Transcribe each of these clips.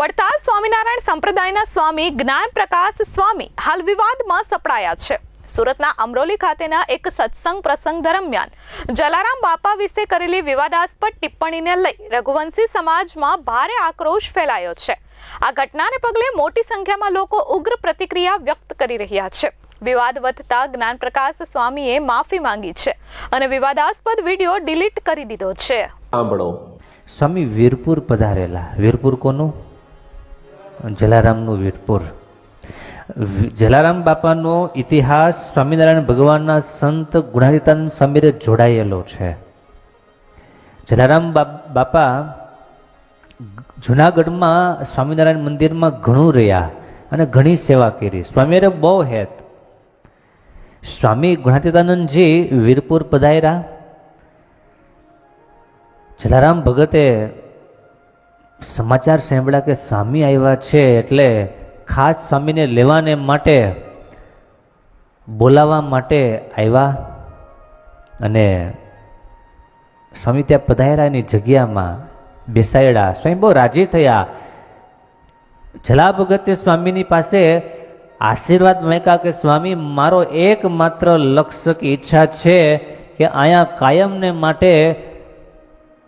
વડતાલ સ્વામિનારાયણ સંપ્રદાયના સ્વામી જ્ઞાન પ્રકાશ સ્વામી હાલ વિવાદમાં સપડાયા છે. સુરતના અમરોલી ખાતેના એક સત્સંગ પ્રસંગ દરમિયાન જલારામ બાપા વિશે કરેલી વિવાદાસ્પદ ટિપ્પણીને લઈ રઘુવંશી સમાજમાં ભારે આક્રોશ ફેલાયો છે. આ ઘટનાને પગલે મોટી સંખ્યામાં લોકો ઉગ્ર પ્રતિક્રિયા વ્યક્ત કરી રહ્યા છે. વિવાદ વધતા જ્ઞાન પ્રકાશ સ્વામીએ માફી માંગી છે અને વિવાદાસ્પદ વીડિયો ડિલીટ કરી દીધો છે. સ્વામી વીરપુર પધારેલા. વીરપુર કોનું? જલારામનું વીરપુર. જલારામ બાપાનો ઇતિહાસ સ્વામિનારાયણ ભગવાનના સંત ગુણાતીતાનંદ સ્વામીરે જોડાયેલો છે. જલારામ બાપા જુનાગઢમાં સ્વામિનારાયણ મંદિરમાં ઘણું રહ્યા અને ઘણી સેવા કરી. સ્વામીએ બહુ હેત. સ્વામી ગુણાતીતાનંદજી વીરપુર પધાર્યા. જલારામ ભગતે સમાચાર સાંભળ્યા કે સ્વામી આવ્યા છે એટલે ખાસ સ્વામીને લેવાને માટે, બોલાવવા માટે આવ્યા અને સ્વામી ત્યાં પધાર્યાની જગ્યામાં બેસાડ્યા. સ્વામી બહુ રાજી થયા. જલા ભગતે સ્વામીની પાસે આશીર્વાદ મહેકા કે, સ્વામી, મારો એકમાત્ર લક્ષ્ય કે ઈચ્છા છે કે અહીંયા કાયમને માટે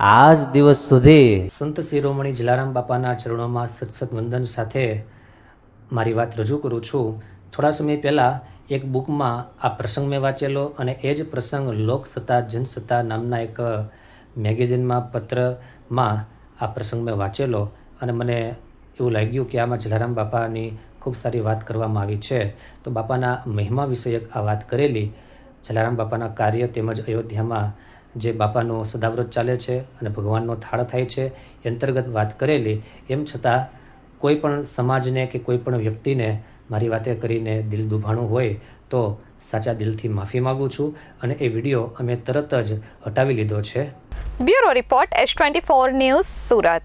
આજ દિવસ સુધી સંત શિરોમણી જલારામ બાપાના ચરણોમાં સત્સત વંદન સાથે મારી વાત રજૂ કરું છું. થોડા સમય પહેલાં એક બુકમાં આ પ્રસંગ મેં વાંચેલો અને એ જ પ્રસંગ લોકસત્તા જનસત્તા નામના એક મેગેઝિનમાં, પત્રમાં આ પ્રસંગ મેં વાંચેલો અને મને એવું લાગ્યું કે આમાં જલારામ બાપાની ખૂબ સારી વાત કરવામાં આવી છે. તો બાપાના મહિમા વિષયક આ વાત કરેલી. જલારામ બાપાના કાર્ય તેમજ અયોધ્યામાં જે બાપાનો સદાવ્રત ચાલે છે અને ભગવાનનો થાળ થાય છે, એ અંતર્ગત વાત કરેલી. એમ છતાં કોઈ પણ સમાજને કે કોઈ પણ વ્યક્તિને મારી વાતે કરીને દિલ દુભાણું હોય તો સાચા દિલથી માફી માગું છું અને એ વીડિયો અમે તરત જ હટાવી લીધો છે. Bureau report S twenty four news Surat.